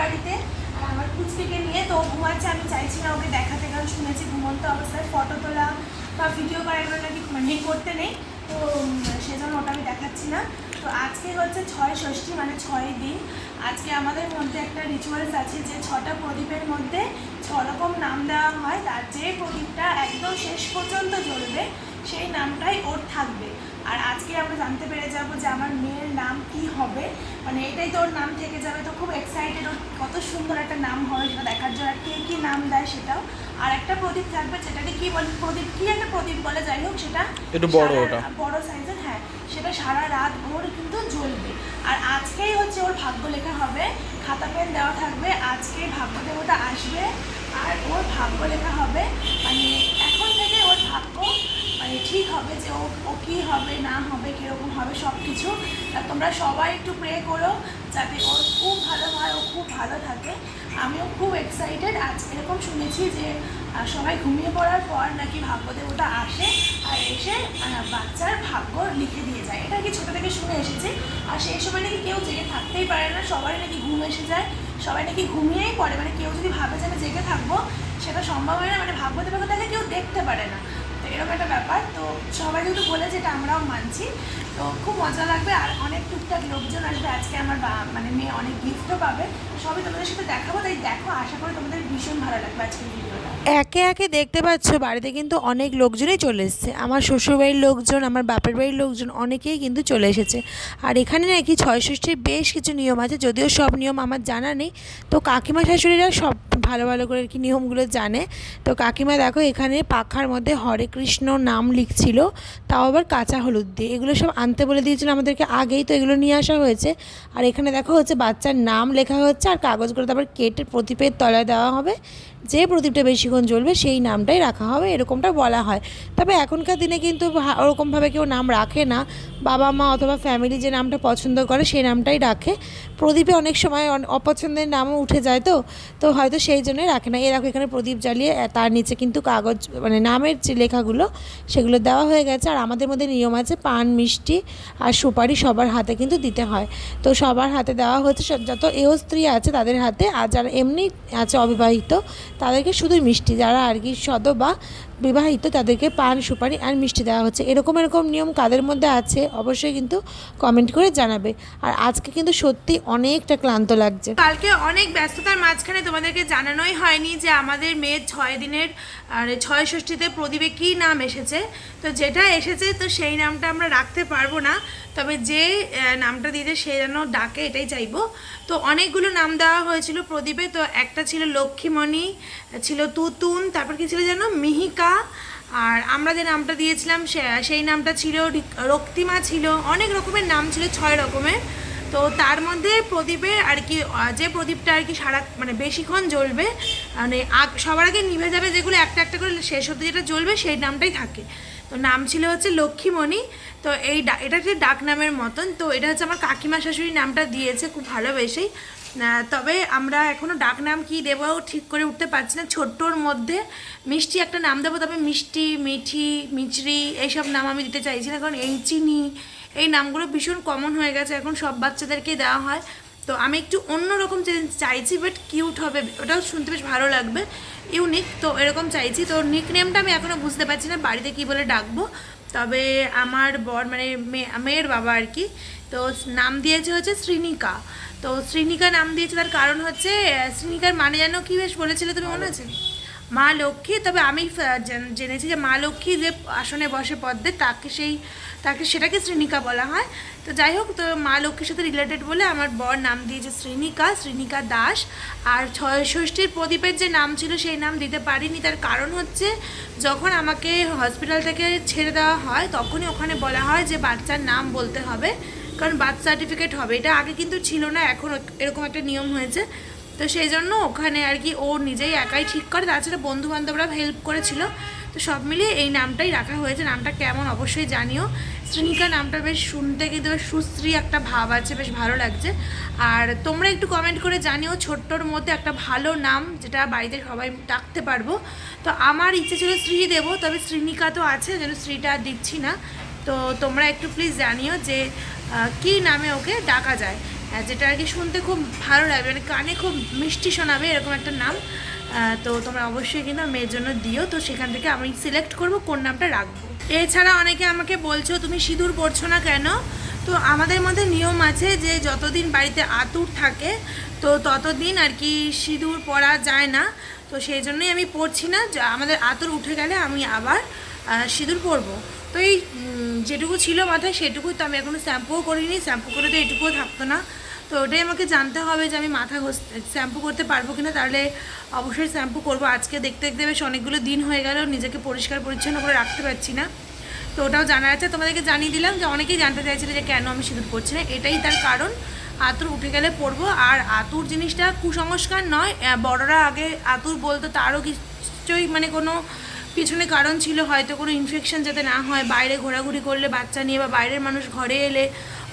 বাড়িতে আর আমার কুচকিকে নিয়ে। তো ঘুমাচ্ছে, আমি চাইছি না ওকে দেখাতে, কারণ শুনেছি ঘুমন্ত অবস্থায় ফটো তোলা বা ভিডিও করা নাকি মানে করতে নেই। তো সেজন্য ওটা আমি দেখাচ্ছি না। তো আজকে হচ্ছে ছয় ষষ্ঠী মানে ছয় দিন। আজকে আমাদের মধ্যে একটা রিচুয়ালস আছে যে ছটা প্রদীপের মধ্যে ছ রকম নাম দেওয়া হয়। তার যে প্রদীপটা একদম শেষ পর্যন্ত সেই নামটাই ওর থাকবে। আর আজকে আমরা জানতে পেরে যাব যে আমার মেয়ের নাম কি হবে। মানে এটাই তো ওর নাম থেকে যাবে। তো খুব এক্সাইটেড ওর কত সুন্দর একটা নাম হবে সেটা দেখার জন্য আর কে কী নাম দেয় সেটাও। আর একটা প্রদীপ থাকবে যেটাকে কি বলে প্রদীপ কি একটা প্রদীপ বলে যাই হোক সেটা? একটু বড় ওটা। বড় সাইজের হ্যাঁ সেটা সারা রাত ভোর কিন্তু জ্বলবে। আর আজকেই হচ্ছে ওর ভাগ্য লেখা হবে খাতা পেন দেওয়া থাকবে আজকে ভাগ্য দেবতা আসবে। আর ওর ভাগ্য লেখা হবে মানে এখন থেকে ওর ভাগ্য মানে ঠিক হবে যে ও ও কী হবে, না হবে, কীরকম হবে সব কিছু তোমরা সবাই একটু প্রে করো যাতে ওর খুব ভালো হয়, ও খুব ভালো থাকে। আমিও খুব এক্সাইটেড আজ এরকম শুনেছি যে সবাই ঘুমিয়ে পড়ার পর নাকি ভাগ্য দেবতা আসে আর এসে বাচ্চার ভাগ্য লিখে দিয়ে যায়। এটা কি ছোটো থেকে শুনে এসেছি। আর সেই সময় নাকি কেউ জেগে থাকতেই পারে না, সবাই নাকি ঘুম এসে যায়। সবাই নাকি ঘুমিয়েই পড়ে। মানে কেউ যদি ভাবে যে আমি জেগে থাকব, সেটা সম্ভব হয় না। মানে ভাগ্য দেবতাকে কেউ দেখতে পারে না। এরকম একটা ব্যাপার। তো সবাই যেহেতু বলেছে এটা আমরাও মানছি, তো খুব মজা লাগবে। আর অনেক টুকটাক লোকজন আসবে। আজকে আমার মানে মেয়ে অনেক গিফটও পাবে। সবই তোমাদের সাথে দেখাবো। তাই দেখো, আশা করি তোমাদের ভীষণ ভালো লাগবে আজকের ভিডিওটা একে একে দেখতে পাচ্ছ, বাড়িতে কিন্তু অনেক লোকজনই চলে এসেছে। আমার শ্বশুরবাড়ির লোকজন, আমার বাপের বাড়ির লোকজন অনেকেই কিন্তু চলে এসেছে। আর এখানে নাকি ছয় ষষ্ঠীর বেশ কিছু নিয়ম আছে, যদিও সব নিয়ম আমার জানা নেই। তো কাকিমা শাশুড়িরা সব ভালো ভালো করে কি নিয়মগুলো জানে। তো কাকিমা দেখো, এখানে পাখার মধ্যে হরে কৃষ্ণ নাম লিখছিল, তাও আবার কাঁচা হলুদ দিয়ে। এগুলো সব আনতে বলে দিয়েছিল আমাদেরকে আগেই, তো এগুলো নিয়ে আসা হয়েছে। আর এখানে দেখো হচ্ছে বাচ্চার নাম লেখা হচ্ছে, আর কাগজগুলো তারপর কেটে প্রদীপের তলায় দেওয়া হবে। যে প্রদীপটা বেশিক্ষণ জ্বলবে সেই নামটাই রাখা হবে, এরকমটা বলা হয়। তবে এখনকার দিনে কিন্তু ওরকমভাবে কেউ নাম রাখে না। বাবা মা অথবা ফ্যামিলি যে নামটা পছন্দ করে সেই নামটাই রাখে। প্রদীপে অনেক সময় অপছন্দের নামও উঠে যায় তো তো হয়তো সেই জন্যই রাখে না। এরকম এখানে প্রদীপ জ্বালিয়ে তার নিচে কিন্তু কাগজ মানে নামের যে লেখাগুলো, সেগুলো দেওয়া হয়ে গেছে। আর আমাদের মধ্যে নিয়ম আছে পান, মিষ্টি আর সুপারি সবার হাতে কিন্তু দিতে হয়। তো সবার হাতে দেওয়া হচ্ছে যত এও স্ত্রী আছে তাদের হাতে, আর যারা এমনি আছে অবিবাহিত তাদেরকে শুধু মিষ্টি যারা আর কি সদ বা বিবাহিত, তাদেরকে পান, সুপারি আর মিষ্টি দেওয়া হচ্ছে। এরকম এরকম নিয়ম কাদের মধ্যে আছে অবশ্যই কিন্তু কমেন্ট করে জানাবে। আর আজকে কিন্তু সত্যি অনেকটা ক্লান্ত লাগছে। কালকে অনেক ব্যস্ততার মাঝখানে তোমাদেরকে জানানোই হয়নি যে আমাদের মেয়ের ছয় দিনের, আর ছয় ষষ্ঠীতে প্রদীপে কী নাম এসেছে। তো যেটা এসেছে, তো সেই নামটা আমরা রাখতে পারব না। তবে যে নামটা দিয়েছে, সে যেন ডাকে, এটাই চাইব। তো অনেকগুলো নাম দেওয়া হয়েছিল প্রদীপে। তো একটা ছিল লক্ষ্মীমণি, ছিল তুতুন, তারপর কি ছিল যেন? মিহিকা আর আমরা যে নামটা দিয়েছিলাম সেই নামটা ছিল রিক- রক্তিমা ছিল, অনেক রকমের নাম ছিল, ছয় রকমের। তো তার মধ্যে প্রদীপের আর কি যে প্রদীপটা আর কি সারা মানে বেশিক্ষণ জ্বলবে মানে সবার আগে নিভে যাবে যেগুলো একটা একটা করে শেষ হতে যেটা জ্বলবে সেই নামটাই থাকে। তো নাম ছিল হচ্ছে লক্ষ্মীমণি তো এই এটা হচ্ছে ডাক নামের মতন, তো এটা হচ্ছে আমার কাকিমা শাশুড়ি নামটা দিয়েছে খুব ভালোবেসেই। তবে আমরা এখনও ডাক নাম কী দেবো ঠিক করে উঠতে পারছি না। ছোট্টর মধ্যে মিষ্টি একটা নাম দেবো, তবে মিষ্টি, মিঠি মিচড়ি এইসব নাম আমি দিতে চাইছি না, কারণ এই চিনি, এই নামগুলো ভীষণ কমন হয়ে গেছে, এখন সব বাচ্চাদেরকেই দেওয়া হয়। তো আমি একটু অন্যরকম চাইছি বাট কিউট হবে, ওটাও শুনতে বেশ ভালো লাগবে। ইউনিক, তো এরকম চাইছি, তো নিক নেমটা আমি এখনও বুঝতে পারছি না, বাড়িতে কী বলে ডাকবো। তবে আমার বর মানে মেয়ে- মেয়ের বাবা আর কি, তো নাম দিয়েছে হচ্ছে শ্রীনিকা। তো শ্রীনিকা নাম দিয়েছে তার কারণ হচ্ছে, শ্রীনিকার মানে যেন কি বেশ বলেছিলে তুমি মনে আছে? মা লক্ষ্মী, তবে আমি জেনেছি যে মা লক্ষ্মী যে আসনে বসে পদ্মে, তাকে সেই, তাকে সেটাকে শ্রীনিকা বলা হয়। তো যাই হোক, তো মা লক্ষ্মীর সাথে রিলেটেড বলে আমার বর নাম দিয়েছে শ্রীনিকা শ্রীনিকা দাস। আর ছয় ষষ্ঠীর প্রদীপের যে নাম ছিল, সেই নাম দিতে পারিনি। তার কারণ হচ্ছে, যখন আমাকে হসপিটাল থেকে ছেড়ে দেওয়া হয়, তখনই ওখানে বলা হয় যে বাচ্চার নাম বলতে হবে, কারণ বার্থ সার্টিফিকেট হবে। এটা আগে কিন্তু ছিল না, এখন এরকম একটা নিয়ম হয়েছে। তো সেই জন্য ওখানে আর কি ও নিজেই একাই ঠিক করে, তাছাড়া বন্ধু বান্ধবরা হেল্প করেছিল। তো সব মিলিয়ে এই নামটাই রাখা হয়েছে। নামটা কেমন অবশ্যই জানিও। শ্রীনিকা, নামটা বেশ শুনতে কিন্তু বেশ সুশ্রী একটা ভাব আছে, বেশ ভালো লাগছে। আর তোমরা একটু কমেন্ট করে জানিও ছোট্টর মধ্যে একটা ভালো নাম, যেটা বাড়িতে সবাই ডাকতে পারব। তো আমার ইচ্ছে ছিল শ্রী দেবো, তবে শ্রীনিকা তো আছে যেন শ্রীটা দিচ্ছি না। তো তোমরা একটু প্লিজ জানিও যে কী নামে ওকে ডাকা যায়। যেটা আর কি শুনতে খুব ভালো লাগবে মানে কানে খুব মিষ্টি শোনাবে এরকম একটা নাম। তো তোমরা অবশ্যই কিন্তু মেয়ের জন্য দিও। তো সেখান থেকে আমি সিলেক্ট করব, কোন নামটা রাখব। এছাড়া অনেকে আমাকে বলছো, তুমি সিঁদুর পড়ছো না কেন? তো আমাদের মধ্যে নিয়ম আছে যে যতদিন বাড়িতে আতুর থাকে, তো ততদিন আর কি সিঁদুর পরা যায় না। তো সেই জন্যই আমি পড়ছি না। আমাদের আতুর উঠে গেলে আমি আবার সিঁদুর পরবো। তো এই যেটুকু ছিল মাথায় সেটুকুই তো আমি এখনও শ্যাম্পুও করিনি। শ্যাম্পু করে তো এটুকুও থাকতো না। তো ওটাই আমাকে জানতে হবে যে আমি মাথা ঘষ, শ্যাম্পু করতে পারব কিনা। তাহলে অবশ্যই শ্যাম্পু করব। আজকে দেখতে দেখতে বেশ অনেকগুলো দিন হয়ে গেল, নিজেকে পরিষ্কার পরিচ্ছন্ন করে রাখতে পারছি না। তো ওটাও জানার আছে। তোমাদেরকে জানিয়ে দিলাম যে অনেকেই জানতে চাইছিল যে কেন আমি সিঁদুর পরছি না। এটাই তার কারণ। আতুর উঠে গেলে পরবো। আর আতুর জিনিসটা কুসংস্কার নয়। বড়রা আগে আতুর বলতো, তারও নিশ্চয়ই মানে কোনো পিছনে কারণ ছিল হয়তো কোনো ইনফেকশন যাতে না হয়, বাইরে ঘোরাঘুরি করলে বাচ্চা নিয়ে বা বাইরের মানুষ ঘরে এলে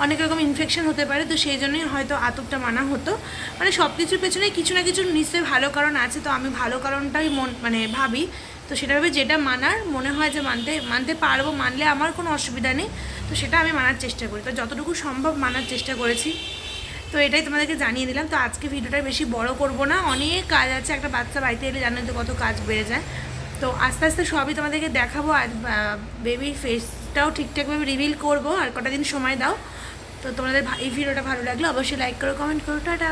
অনেক রকম ইনফেকশন হতে পারে, তো সেই জন্যই হয়তো আতপটা মানা হতো। মানে সব কিছুর পেছনে কিছু না কিছু নিশ্চয়ই ভালো কারণ আছে, তো আমি ভালো কারণটাই মন মানে ভাবি। তো সেটা ভাবে যেটা মানার মনে হয় যে মানতে মানতে পারব, মানলে আমার কোনো অসুবিধা নেই, তো সেটা আমি মানার চেষ্টা করি। তো যতটুকু সম্ভব মানার চেষ্টা করেছি। তো এটাই তোমাদেরকে জানিয়ে দিলাম। তো আজকে ভিডিওটা বেশি বড় করব না, অনেক কাজ আছে, একটা বাচ্চা বাড়িতে এলে জানেন তো কত কাজ বেড়ে যায়। তো আস্তে আস্তে সবই তোমাদেরকে দেখাবো আর বেবির ফেসটাও ঠিকঠাকভাবে রিভিল করব আর কটা দিন সময় দাও। তো তোমাদের এই ভিডিওটা ভালো লাগল অবশ্যই লাইক করো কমেন্ট করো, টাটা।